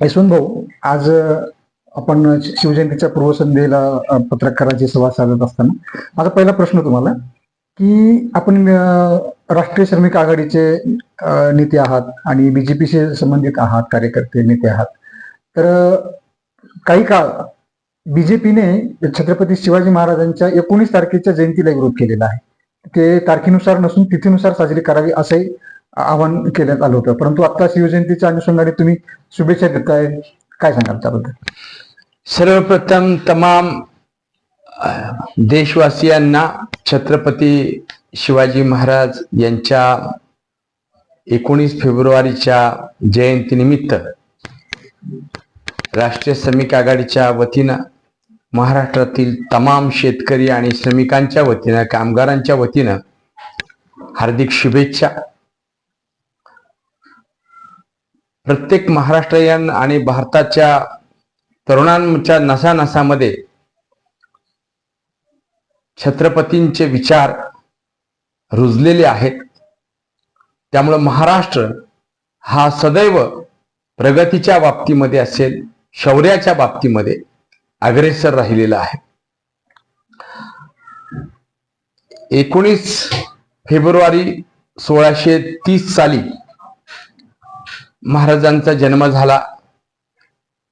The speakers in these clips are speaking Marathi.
यशवंत भाऊ आज आपण शिवजयंतीच्या पूर्वसंध्येला अ, पत्रकारांची संवाद साधत असताना माझा पहिला प्रश्न तुम्हाला की आपण राष्ट्रीय श्रमिक आघाडीचे नेते आहात आणि बीजेपीशी संबंधित आहात कार्यकर्ते नेते आहात तर काही काळ बीजेपीने छत्रपती शिवाजी महाराजांच्या एकोणीस तारखेच्या जयंतीला विरोध केलेला आहे. ते तारखेनुसार नसून तिथीनुसार साजरी करावी असंही आवाहन केलं आलं होतं. परंतु आता शिवजयंतीच्या अनुषंगाने तुम्ही शुभेच्छा देताय काय सांगाल त्याबद्दल? सर्वप्रथम तमाम देशवासियांना छत्रपती शिवाजी महाराज यांच्या एकोणीस फेब्रुवारीच्या जयंतीनिमित्त राष्ट्रीय श्रमिक आघाडीच्या वतीनं महाराष्ट्रातील तमाम शेतकरी आणि श्रमिकांच्या वतीनं कामगारांच्या वतीनं हार्दिक शुभेच्छा. प्रत्येक महाराष्ट्रीयन आणि भारताच्या तरुणांच्या नसानसामध्ये छत्रपतींचे विचार रुजलेले आहेत. त्यामुळं महाराष्ट्र हा सदैव प्रगतीच्या बाबतीमध्ये असेल शौर्याच्या बाबतीमध्ये अग्रेसर राहिलेला आहे. एकोणीस फेब्रुवारी सोळाशे तीस साली महाराजांचा जन्म झाला.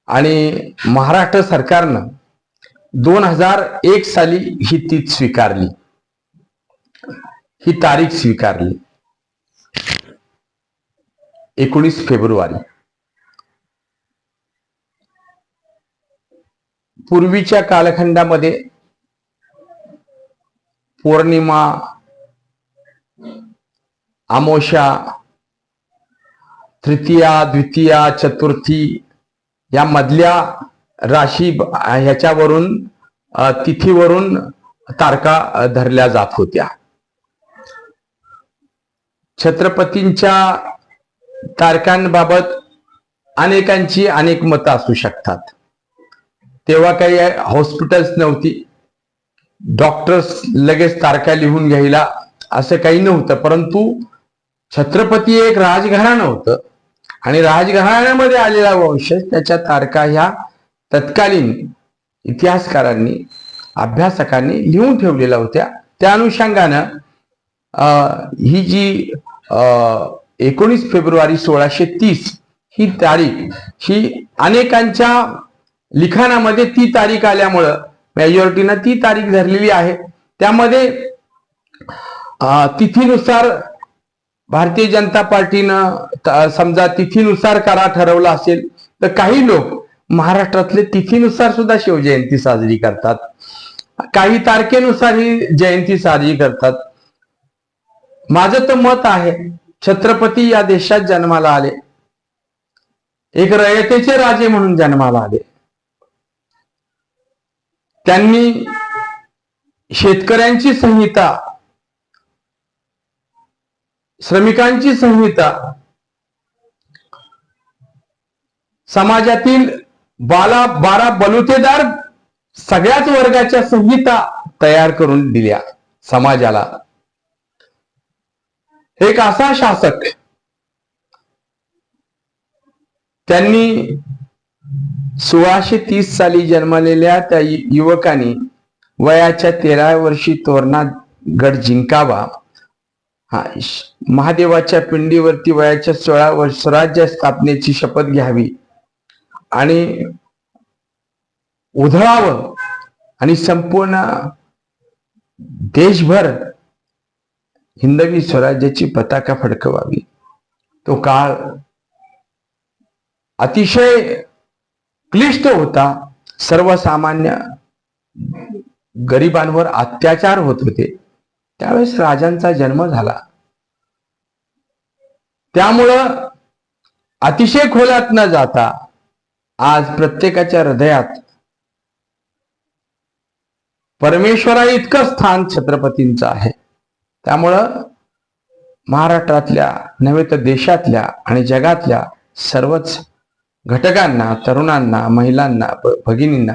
आणि महाराष्ट्र सरकारनं दोन हजार एक साली ही तीच स्वीकारली. ही तारीख स्वीकारली. एकोणीस फेब्रुवारी. पूर्वीच्या कालखंडामध्ये पौर्णिमा अमोशा तृतीया द्वितीया चतुर्थी या मधल्या राशी ह्याच्यावरून तिथीवरून तारका धरल्या जात होत्या. छत्रपतींच्या तारकांबाबत अनेकांची अनेक मतं असू शकतात. तेव्हा काही हॉस्पिटल्स नव्हती. डॉक्टर्स लगेच तारखा लिहून घ्यायला असं काही नव्हतं. परंतु छत्रपती एक राजघराणं होतं. आणि राजघराण्यामध्ये आलेला वंशज त्याच्या तारखा ह्या तत्कालीन इतिहासकारांनी अभ्यासकांनी लिहून ठेवलेल्या होत्या. त्या अनुषंगानं ही जी एकोणीस फेब्रुवारी सोळाशे तीस ही तारीख ही अनेकांच्या लिखाणामध्ये ती तारीख आल्यामुळं मेजॉरिटीनं ती तारीख धरलेली आहे. त्यामध्ये तिथीनुसार भारतीय जनता पार्टीनं समजा तिथीनुसार करा ठरवला असेल तर काही लोक महाराष्ट्रातले तिथीनुसार सुद्धा शिवजयंती साजरी करतात. काही तारखेनुसार ही जयंती साजरी करतात. माझं तर मत आहे छत्रपती या देशात जन्माला आले. एक रयतेचे राजे म्हणून जन्माला आले. त्यांनी शेतकऱ्यांची संहिता श्रमिकांची संहिता. समाजातील बाला बारा बलुतेदार सगळ्याच वर्गाच्या संहिता तयार करून दिल्या समाजाला. एक असा शासक त्यांनी सोळाशे तीस साली जन्मलेल्या त्या युवकांनी वयाच्या तेरा वर्षी तोरणा गड जिंकावा. महादेवाच्या पिंडीवरती वयाच्या सोळा वर्ष स्वराज्य स्थापनेची शपथ घ्यावी. आणि उधळावं. आणि संपूर्ण देशभर हिंदवी स्वराज्याची पताका फडकवावी. तो काळ अतिशय क्लिष्ट होता. सर्वसामान्य गरिबांवर अत्याचार होत होते. त्यावेळेस राजांचा जन्म झाला. त्यामुळं अतिशय खोलात न जाता आज प्रत्येकाच्या हृदयात परमेश्वरा इतकं स्थान छत्रपतींचं आहे. त्यामुळं महाराष्ट्रातल्या नव्हे तर देशातल्या आणि जगातल्या सर्वच घटकांना तरुणांना महिलांना भगिनींना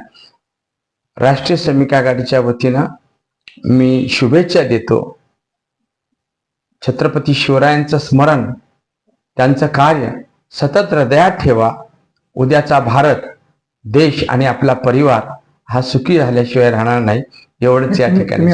राष्ट्रीय श्रमिक आघाडीच्या वतीनं मी शुभेच्छा देतो. छत्रपती शिवरायांचं स्मरण त्यांचं कार्य सतत हृदयात ठेवा. उद्याचा भारत देश आणि आपला परिवार हा सुखी झाल्याशिवाय राहणार नाही. एवढंच या ठिकाणी